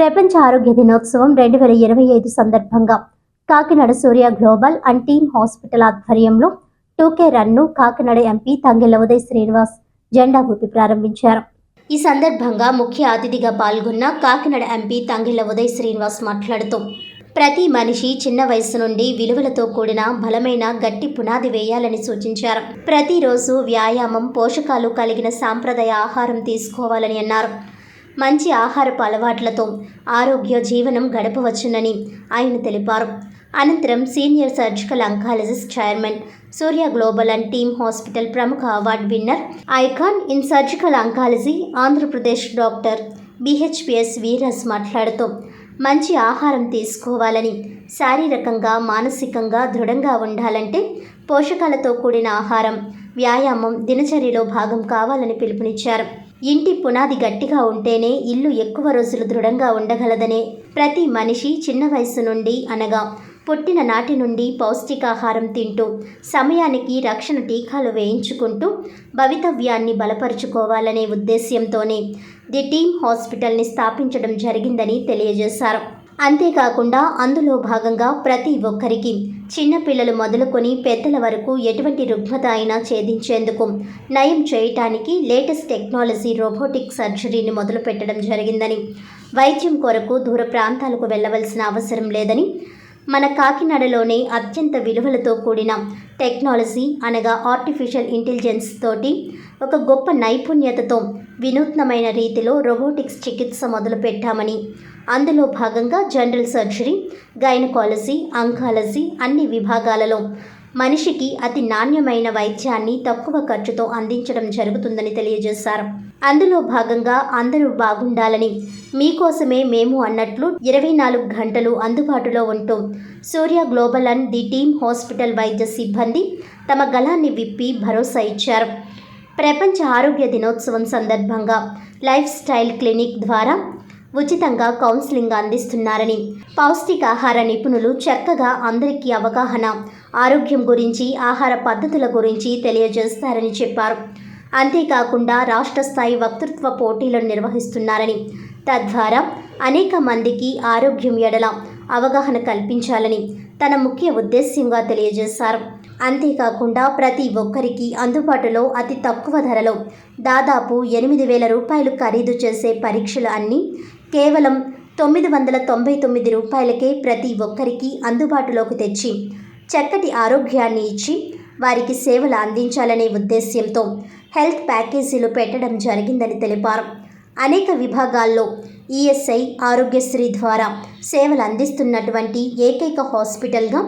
ప్రపంచ ఆరోగ్య దినోత్సవం రెండు వేల ఇరవై ఐదు సందర్భంగా Kakinada Surya global and team hospital ఆధ్వర్యంలో two K run Kakinada MP Tangella Uday Srinivas జెండా ఊపి ప్రారంభించారు. ఈ సందర్భంగా ముఖ్య అతిథిగా పాల్గొన్న కాకినాడ ఎంపీ తంగెల ఉదయ్ శ్రీనివాస్ మాట్లాడుతూ ప్రతి మనిషి చిన్న వయసు నుండి విలువలతో కూడిన బలమైన గట్టి పునాది వేయాలని సూచించారు. ప్రతిరోజు వ్యాయామం పోషకాలు కలిగిన సాంప్రదాయ ఆహారం తీసుకోవాలని అన్నారు. మంచి ఆహారపు అలవాట్లతో ఆరోగ్య జీవనం గడపవచ్చునని ఆయన తెలిపారు. అనంతరం senior surgical oncologist chairman Surya global and team hospital ప్రముఖ award winner icon in surgical oncology Andhra Pradesh doctor BHPS వీరస్ మాట్లాడుతూ మంచి ఆహారం తీసుకోవాలని శారీరకంగా మానసికంగా దృఢంగా ఉండాలంటే పోషకాలతో కూడిన ఆహారం వ్యాయామం దినచర్యలో భాగం కావాలని పిలుపునిచ్చారు. ఇంటి పునాది గట్టిగా ఉంటేనే ఇల్లు ఎక్కువ రోజులు దృఢంగా ఉండగలదనే ప్రతి మనిషి చిన్న వయసు నుండి అనగా పుట్టిన నాటి నుండి పౌష్టికాహారం తింటూ సమయానికి రక్షణ టీకాలు వేయించుకుంటూ భవితవ్యాన్ని బలపరుచుకోవాలనే ఉద్దేశ్యంతోనే ది టీమ్ హాస్పిటల్ని స్థాపించడం జరిగిందని తెలియజేశారు. అంతేకాకుండా అందులో భాగంగా ప్రతి ఒక్కరికి చిన్నపిల్లలు మొదలుకొని పెద్దల వరకు ఎటువంటి రుగ్మత అయినా ఛేదించేందుకు నయం చేయటానికి లేటెస్ట్ టెక్నాలజీ రోబోటిక్ సర్జరీని మొదలుపెట్టడం జరిగిందని వైద్యం కొరకు దూర ప్రాంతాలకు వెళ్ళవలసిన అవసరం లేదని మన కాకినాడలోనే అత్యంత విలువలతో కూడిన టెక్నాలజీ అనగా ఆర్టిఫిషియల్ ఇంటెలిజెన్స్ తోటి ఒక గొప్ప నైపుణ్యతతో వినూత్నమైన రీతిలో రోబోటిక్స్ చికిత్స మొదలుపెట్టామని. అందులో భాగంగా జనరల్ సర్జరీ గైనకాలజీ అంకాలజీ అన్ని విభాగాలలో మనిషికి అతి నాణ్యమైన వైద్యాన్ని తక్కువ ఖర్చుతో అందించడం జరుగుతుందని తెలియజేశారు. అందులో భాగంగా అందరూ బాగుండాలని మీకోసమే మేము అన్నట్లు ఇరవై నాలుగు గంటలు అందుబాటులో ఉంటూ Surya global and the team hospital వైద్య సిబ్బంది తమ గలాన్ని విప్పి భరోసా ఇచ్చారు. ప్రపంచ ఆరోగ్య దినోత్సవం సందర్భంగా లైఫ్ స్టైల్ క్లినిక్ ద్వారా ఉచితంగా కౌన్సిలింగ్ అందిస్తున్నారని పౌష్టికాహార నిపుణులు చక్కగా అందరికీ అవగాహన ఆరోగ్యం గురించి ఆహార పద్ధతుల గురించి తెలియజేస్తారని చెప్పారు. అంతేకాకుండా రాష్ట్ర స్థాయి వక్తృత్వ పోటీలను నిర్వహిస్తున్నారని తద్వారా అనేక మందికి ఆరోగ్యం ఎడల అవగాహన కల్పించాలని తన ముఖ్య ఉద్దేశ్యంగా తెలియజేశారు. అంతేకాకుండా ప్రతి ఒక్కరికి అందుబాటులో అతి తక్కువ ధరలో దాదాపు ఎనిమిది వేల రూపాయలు ఖరీదు చేసే పరీక్షలు అన్నీ కేవలం తొమ్మిది వందల తొంభై తొమ్మిది రూపాయలకే ప్రతి ఒక్కరికి అందుబాటులోకి తెచ్చి చక్కటి ఆరోగ్యాన్ని ఇచ్చి వారికి సేవలు అందించాలనే ఉద్దేశ్యంతో హెల్త్ ప్యాకేజీలు పెట్టడం జరిగిందని తెలిపారు. అనేక విభాగాల్లో ఈఎస్ఐ ఆరోగ్యశ్రీ ద్వారా సేవలు అందిస్తున్నటువంటి ఏకైక హాస్పిటల్గా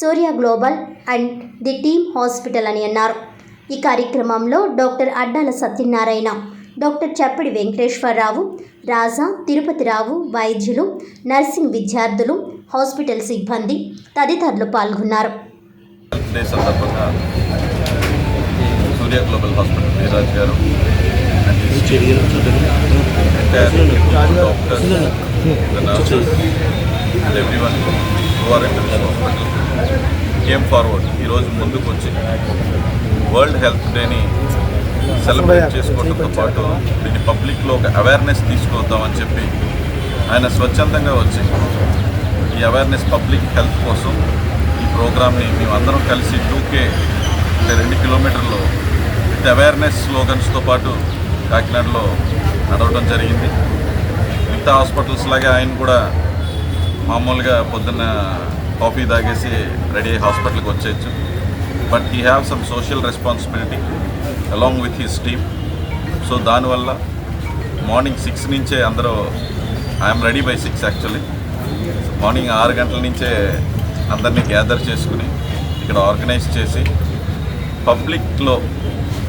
Surya global and the team hospital అని అన్నారు. ఈ కార్యక్రమంలో డాక్టర్ అడ్డాల సత్యనారాయణ డాక్టర్ చప్పిడి వెంకటేశ్వరరావు రాజా తిరుపతిరావు వైద్యులు నర్సింగ్ విద్యార్థులు హాస్పిటల్ సిబ్బంది తదితరులు పాల్గొన్నారు. సూర్య గ్లోబల్ హాస్పిటల్ గారు కేమ్ ఫార్వర్డ్ ఈరోజు ముందుకు వచ్చి వరల్డ్ హెల్త్ డేని సెలబ్రేట్ చేసుకోవడంతో పాటు దీన్ని పబ్లిక్లో ఒక అవేర్నెస్ తీసుకొద్దామని చెప్పి ఆయన స్వచ్ఛందంగా వచ్చి ఈ అవేర్నెస్ పబ్లిక్ హెల్త్ కోసం ఈ ప్రోగ్రామ్ని మేమందరం కలిసి టూకే అంటే రెండు కిలోమీటర్లు విత్ అవేర్నెస్ స్లోగన్స్తో పాటు కాకినాడలో నడవడం జరిగింది. మిగతా హాస్పిటల్స్ లాగే ఆయన కూడా మామూలుగా పొద్దున్న కాఫీ తాగేసి రెడీ అయ్యి హాస్పిటల్కి వచ్చేయచ్చు. But he have some social responsibility along with his team. So దానివల్ల మార్నింగ్ సిక్స్ నుంచే అందరూ I'm ready by six actually. Morning ఆరు గంటల నుంచే అందరినీ గ్యాదర్ చేసుకుని ఇక్కడ ఆర్గనైజ్ చేసి పబ్లిక్లో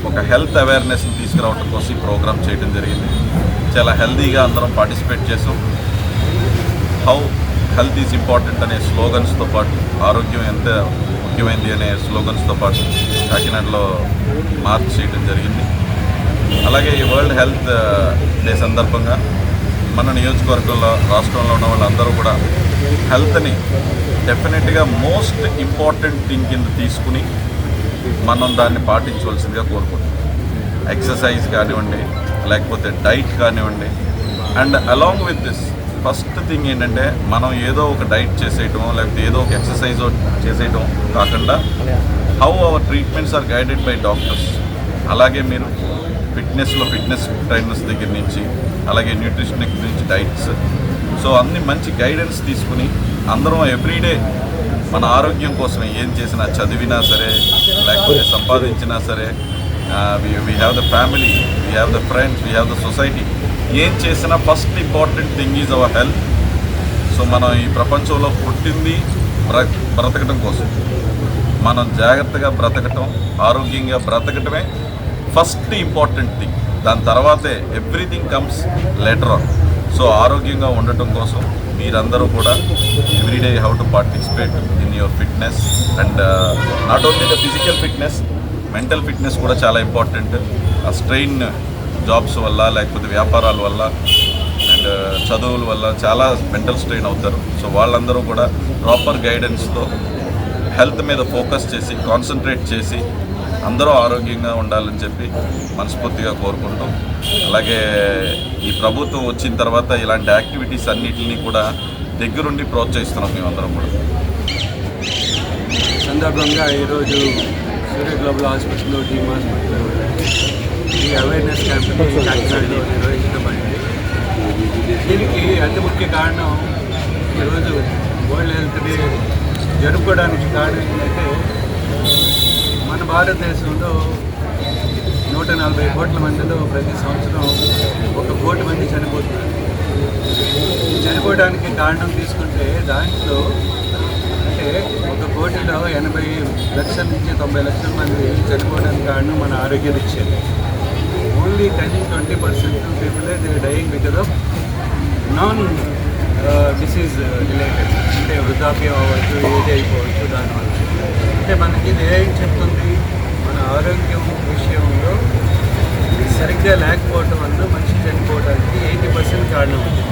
ఒక హెల్త్ అవేర్నెస్ని తీసుకురావడం కోసం ఈ ప్రోగ్రామ్ చేయడం జరిగింది. చాలా హెల్తీగా అందరం పార్టిసిపేట్ చేసాం. హౌ హెల్త్ ఈజ్ ఇంపార్టెంట్ అనే స్లోగన్స్తో పాటు ఆరోగ్యం ఎంత ముఖ్యమైనది అనే స్లోగన్స్తో పాటు కాకినాడలో మార్చ్ చేయడం జరిగింది. అలాగే ఈ వరల్డ్ హెల్త్ డే సందర్భంగా మన నియోజకవర్గంలో రాష్ట్రంలో ఉన్న వాళ్ళందరూ కూడా హెల్త్ని డెఫినెట్గా మోస్ట్ ఇంపార్టెంట్ థింగ్ కింద తీసుకుని మనం దాన్ని పాటించవలసిందిగా కోరుకుంటున్నాం. ఎక్సర్సైజ్ కానివ్వండి లేకపోతే డైట్ కానివ్వండి. And along with this first thing ఏంటంటే మనం ఏదో ఒక డైట్ చేసేయటం లేకపోతే ఏదో ఒక ఎక్సర్సైజ్ చేసేయటం కాకుండా how our treatments are guided by doctors అలాగే మీరు ఫిట్నెస్లో ఫిట్నెస్ ట్రైనర్స్ దగ్గర నుంచి అలాగే న్యూట్రిషన్ దగ్గర నుంచి డైట్స్ సో అన్ని మంచి గైడెన్స్ తీసుకుని అందరం ఎవ్రీడే మన ఆరోగ్యం కోసం ఏం చేసినా చదివినా సరే లేకపోతే సంపాదించినా సరే we have the family we have the friends we have the society ఏం చేసినా first important thing is our health so మనం ఈ ప్రపంచంలో పుట్టింది బ్ర బ్రతకటం కోసం. మనం జాగ్రత్తగా బ్రతకటం ఆరోగ్యంగా బ్రతకటమే ఫస్ట్ ఇంపార్టెంట్ థింగ్ దాని తర్వాతే everything comes later on so ఆరోగ్యంగా ఉండటం కోసం మీరందరూ కూడా everyday how to participate in your fitness and not only the physical fitness mental fitness కూడా చాలా ఇంపార్టెంట్. ఆ స్ట్రెయిన్ జాబ్స్ వల్ల లేకపోతే వ్యాపారాల వల్ల అండ్ uh, చదువుల వల్ల చాలా మెంటల్ స్ట్రెయిన్ అవుతారు. సో వాళ్ళందరూ కూడా ప్రాపర్ గైడెన్స్తో హెల్త్ మీద ఫోకస్ చేసి కాన్సన్ట్రేట్ చేసి అందరూ ఆరోగ్యంగా ఉండాలని చెప్పి మనస్ఫూర్తిగా కోరుకుంటాం అలాగే ఈ ప్రభుత్వం వచ్చిన తర్వాత ఇలాంటి యాక్టివిటీస్ అన్నిటిని కూడా దగ్గరుండి ప్రోత్సహిస్తున్నాం మేమందరం కూడా. సందర్భంగా ఈరోజు Surya global hospital team hospital ఈ అవేర్నెస్ క్యాంపెయిన్ కాకినాడలో నిర్వహించబడింది. దీనికి అతి ముఖ్య కారణం ఈరోజు వరల్డ్ హెల్త్ డే జరుపుకోవడానికి కారణం ఏంటంటే మన భారతదేశంలో నూట నలభై కోట్ల మందిలో ప్రతి సంవత్సరం ఒక కోటి మంది చనిపోతున్నారు. చనిపోవడానికి కారణం తీసుకుంటే దాంట్లో అంటే ఒక కోటిలో ఎనభై లక్షల నుంచి తొంభై లక్షల మంది చనిపోవడానికి కారణం మన ఆరోగ్య రీత్యా only ten twenty percent people they dying because of non disease related అంటే వృద్ధాప్యం అవ్వచ్చు ఏజ్ అయిపోవచ్చు దానివల్ల. అంటే మనకి ఇదేం చెప్తుంది? మన ఆరోగ్యం విషయంలో సరిగ్గా లేకపోవటం వల్ల మనిషి చనిపోవడానికి ఎయిటీ పర్సెంట్ కారణం ఉంది